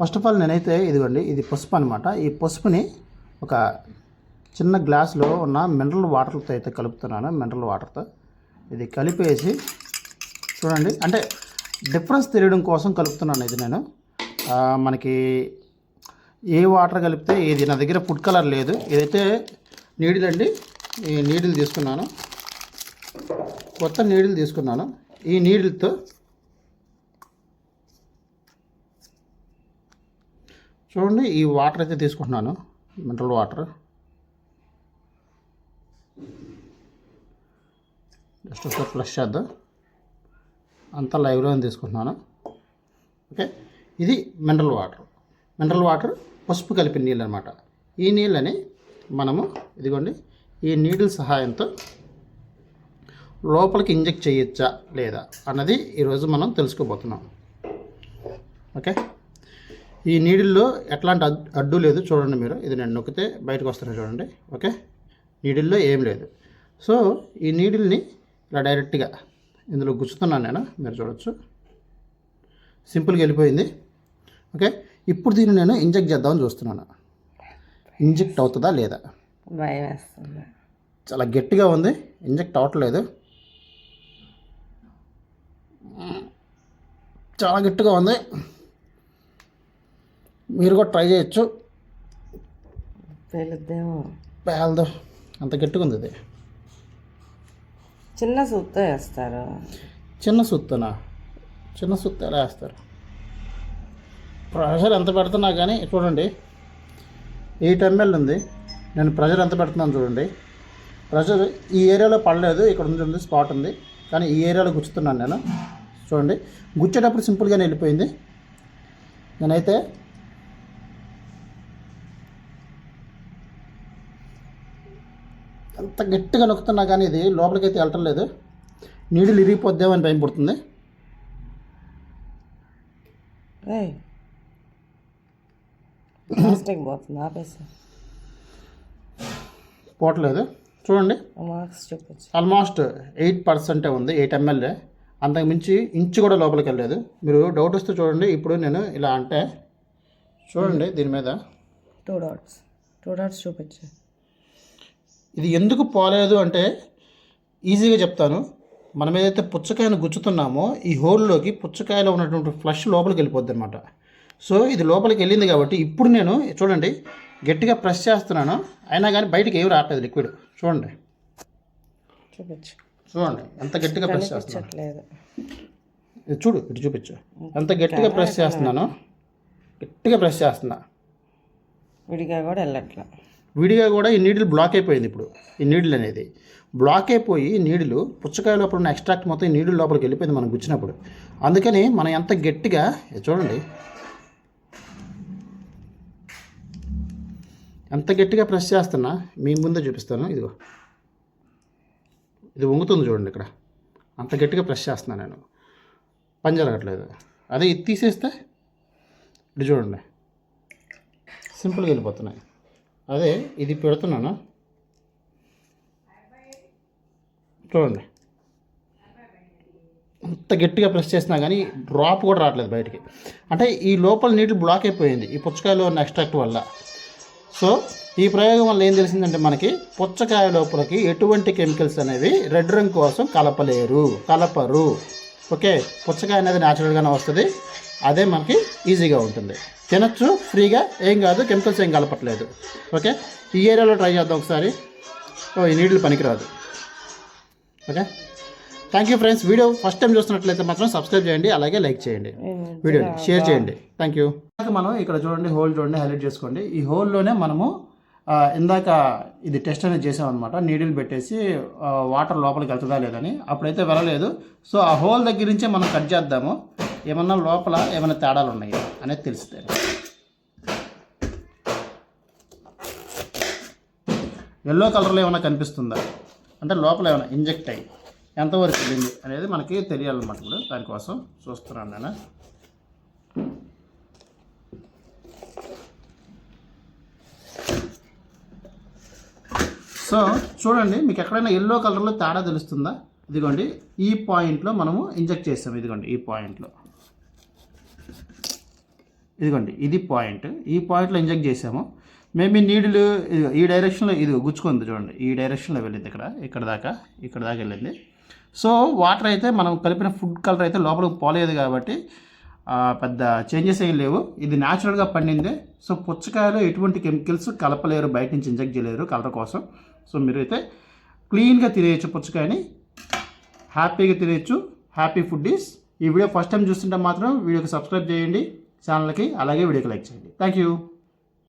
First of all నేనైతే ఇదిగోండి ఇది పసుపు అనమాట ఈ పసుపుని ఒక చిన్న గ్లాస్లో ఉన్న మినరల్ వాటర్తో అయితే కలుపుతున్నాను మినరల్ వాటర్తో. ఇది కలిపేసి చూడండి అంటే డిఫరెన్స్ తెలియడం కోసం కలుపుతున్నాను ఇది నేను. మనకి ఏ వాటర్ కలిపితే ఇది నా దగ్గర ఫుడ్ కలర్ లేదు. ఇదైతే నీడిల్ ఈ నీడిల్ తీసుకున్నాను. కొత్త నీడిల్ తీసుకున్నాను. ఈ నీడిల్తో చూడండి ఈ వాటర్ అయితే తీసుకుంటున్నాను మినరల్ వాటర్ జస్ట్ ఒకసారి ఫ్లష్ చేద్దాం. అంతా లైవ్లో తీసుకుంటున్నాను. ఓకే ఇది మినరల్ వాటర్ మినరల్ వాటర్ పసుపు కలిపిన నీళ్ళు అనమాట ఈ నీళ్ళని మనము ఇదిగోండి ఈ నీడిల్ సహాయంతో లోపలికి ఇంజెక్ట్ చేయొచ్చా లేదా అన్నది ఈరోజు మనం తెలుసుకోబోతున్నాం. ఓకే ఈ నీడిల్లో ఎట్లాంటి అడ్- అడ్డు లేదు. చూడండి మీరు. ఇది నేను నొక్కితే బయటకు వస్తున్నాయి చూడండి. ఓకే? నీడిల్లో ఏం లేదు. సో ఈ నీడిల్ని ఇలా డైరెక్ట్గా ఇందులో గుచ్చుతున్నాను నేను. మీరు చూడొచ్చు. సింపుల్గా వెళ్ళిపోయింది. ఓకే? ఇప్పుడు దీన్ని నేను ఇంజెక్ట్ చేద్దామని చూస్తున్నాను. ఇంజెక్ట్ అవుతుందా లేదా? భయం వేస్తుంది. చాలా గట్టిగా ఉంది. ఇంజెక్ట్ అవ్వట్లేదు చాలా గట్టిగా ఉంది. మీరు కూడా ట్రై చేయొచ్చు. పేలుద్దేమో. పేలదు. అంత గట్టిగా ఉంది ఇది చిన్న సూప్తో వేస్తారు. చిన్న సుత్తనా? చిన్న సుత్త ఎలా వేస్తారు? ప్రెషర్ ఎంత పెడుతున్నా కానీ చూడండి. ఎయిట్ ఎంఎల్ ఉంది. నేను ప్రెషర్ ఎంత పెడుతున్నాను చూడండి. ప్రెషర్ ఈ ఏరియాలో పడలేదు. ఇక్కడ ఉంది ఉంది స్పాట్ ఉంది. కానీ ఈ ఏరియాలో గుచ్చుతున్నాను నేను. చూడండి. గుచ్చేటప్పుడు సింపుల్గానే వెళ్ళిపోయింది. నేనైతే ఎంత గట్టిగా నొక్కుతున్నా కానీ ఇది లోపలికైతే వెళ్ళటం లేదు. నీళ్ళు ఇరిగిపోద్దేమని భయం పుడుతుంది. పోవట్లేదు. చూడండి. ఆల్మోస్ట్ ఎయిట్ పర్సెంటే ఉంది ఎయిట్ ఎంఎల్ఏ అంతకు మించి ఇంచు కూడా లోపలికి వెళ్ళలేదు. మీరు డౌట్ వస్తే చూడండి. ఇప్పుడు నేను ఇలా అంటే చూడండి దీని మీద. టూ డాట్స్ టూ డాట్స్ చూపించు. ఇది ఎందుకు పోలేదు అంటే ఈజీగా చెప్తాను. మనం ఏదైతే పుచ్చకాయను గుచ్చుతున్నామో ఈ హోల్లోకి పుచ్చకాయలో ఉన్నటువంటి ఫ్లష్ లోపలికి వెళ్ళిపోద్ది అనమాట సో ఇది లోపలికి వెళ్ళింది కాబట్టి ఇప్పుడు నేను చూడండి గట్టిగా ప్రెస్ చేస్తున్నాను. అయినా కానీ బయటికి ఏమి రావట్లేదు లిక్విడ్ చూడండి. చూపించు. చూడండి ఎంత గట్టిగా ప్రెస్ చేస్తున్నాను. చూడు ఇటు చూపించు. ఎంత గట్టిగా ప్రెస్ చేస్తున్నాను. గట్టిగా ప్రెస్ చేస్తున్నా. విడిగా కూడా వెళ్ళట్లా. విడిగా కూడా ఈ నీడిల్ బ్లాక్ అయిపోయింది ఇప్పుడు ఈ నీడిల్ అనేది. బ్లాక్ అయిపోయి నీడిలు పుచ్చకాయ లోపల ఉన్న ఎక్స్ట్రాక్ట్ మొత్తం ఈ నీడిల్ లోపలికి వెళ్ళిపోయింది మనం గుచ్చినప్పుడు. అందుకని మనం ఎంత గట్టిగా చూడండి. ఎంత గట్టిగా ప్రెస్ చేస్తున్నా మీ ముందే చూపిస్తాను ఇదిగో. ఇది వంగుతుంది చూడండి ఇక్కడ. అంత గట్టిగా ప్రెస్ చేస్తున్నాను నేను. పని జరగట్లేదు అదే ఇది తీసేస్తే ఇది చూడండి. సింపుల్గా వెళ్ళిపోతున్నాయి. అదే ఇది పెడుతున్నాను? చూడండి. అంత గట్టిగా ప్రెస్ చేసినా కానీ డ్రాప్ కూడా రావట్లేదు బయటికి. అంటే ఈ లోపల నీటి బ్లాక్ అయిపోయింది ఈ పుచ్చకాయలో ఉన్న ఎక్స్ట్రాక్ట్ వల్ల. సో ఈ ప్రయోగం వల్ల ఏం తెలిసిందంటే మనకి పుచ్చకాయ లోపలికి ఎటువంటి కెమికల్స్ అనేవి రెడ్ రంగు కోసం కలపలేరు కలపరు. ఓకే పుచ్చకాయ అనేది న్యాచురల్గానే వస్తుంది. అదే మనకి ఈజీగా ఉంటుంది. తినచ్చు ఫ్రీగా. ఏం కాదు కెమికల్స్ ఏం కలపట్లేదు. ఓకే? ఈ ఏరియాలో ట్రై చేద్దాం ఒకసారి. ఓ ఈ నీళ్ళు పనికిరాదు. Okay? Thank you friends video first time చూస్తున్నట్లయితే మాత్రం సబ్స్క్రైబ్ చేయండి అలాగే లైక్ చేయండి. వీడియోని షేర్ చేయండి. థ్యాంక్ యూ మనం ఇక్కడ చూడండి హోల్ చూడండి హైలైట్ చేసుకోండి. ఈ హోల్లోనే మనము ఇందాక ఇది టెస్ట్ అనేది చేసామన్నమాట. నీడిల్ పెట్టేసి వాటర్ లోపలికి వెళ్తుందా లేదని అప్పుడైతే వెళ్ళలేదు. సో ఆ హోల్ దగ్గర నుంచే మనం కట్ చేద్దాము. ఏమన్నా లోపల ఏమైనా తేడాలు ఉన్నాయా అనేది తెలుస్తుంది. ఎల్లో కలర్లో ఏమైనా కనిపిస్తుందా? అంటే లోపల ఏమైనా ఇంజెక్ట్ అయ్యి ఎంతవరకు వెళ్ళింది అనేది మనకి తెలియాలన్నమాట ఇప్పుడు. దానికోసం చూస్తున్నాను నేను. సో చూడండి మీకు ఎక్కడైనా ఎల్లో కలర్లో తేడా తెలుస్తుందా? ఇదిగోండి ఈ పాయింట్లో మనము ఇంజెక్ట్ చేస్తాం ఇదిగోండి ఈ పాయింట్లో. ఇదిగోండి ఇది పాయింట్. ఈ పాయింట్లో ఇంజెక్ట్ చేసాము. మేబీ నీడిలు ఈ డైరెక్షన్లో ఇది గుచ్చుకుంది చూడండి. ఈ డైరెక్షన్లో వెళ్ళింది ఇక్కడ ఇక్కడ దాకా ఇక్కడ దాకా వెళ్ళింది. సో వాటర్ అయితే మనం కలిపిన ఫుడ్ కలర్ అయితే లోపలికి పోలేదు కాబట్టి పెద్ద చేంజెస్ ఏం లేవు. ఇది న్యాచురల్గా పండిందే. సో పుచ్చకాయలో ఎటువంటి కెమికల్స్ కలపలేరు బయట నుంచి ఇంజెక్ట్ చేయలేరు కలర్ కోసం. సో మీరైతే క్లీన్గా తినేయచ్చు పుచ్చకాయని. హ్యాపీగా తినేయచ్చు. హ్యాపీ ఫుడ్ ఈస్ ఈ వీడియో ఫస్ట్ టైం చూస్తుంటే మాత్రం వీడియోకి సబ్స్క్రైబ్ చేయండి. ఛానల్కి అలాగే వీడియోకి లైక్ చేయండి. Thank you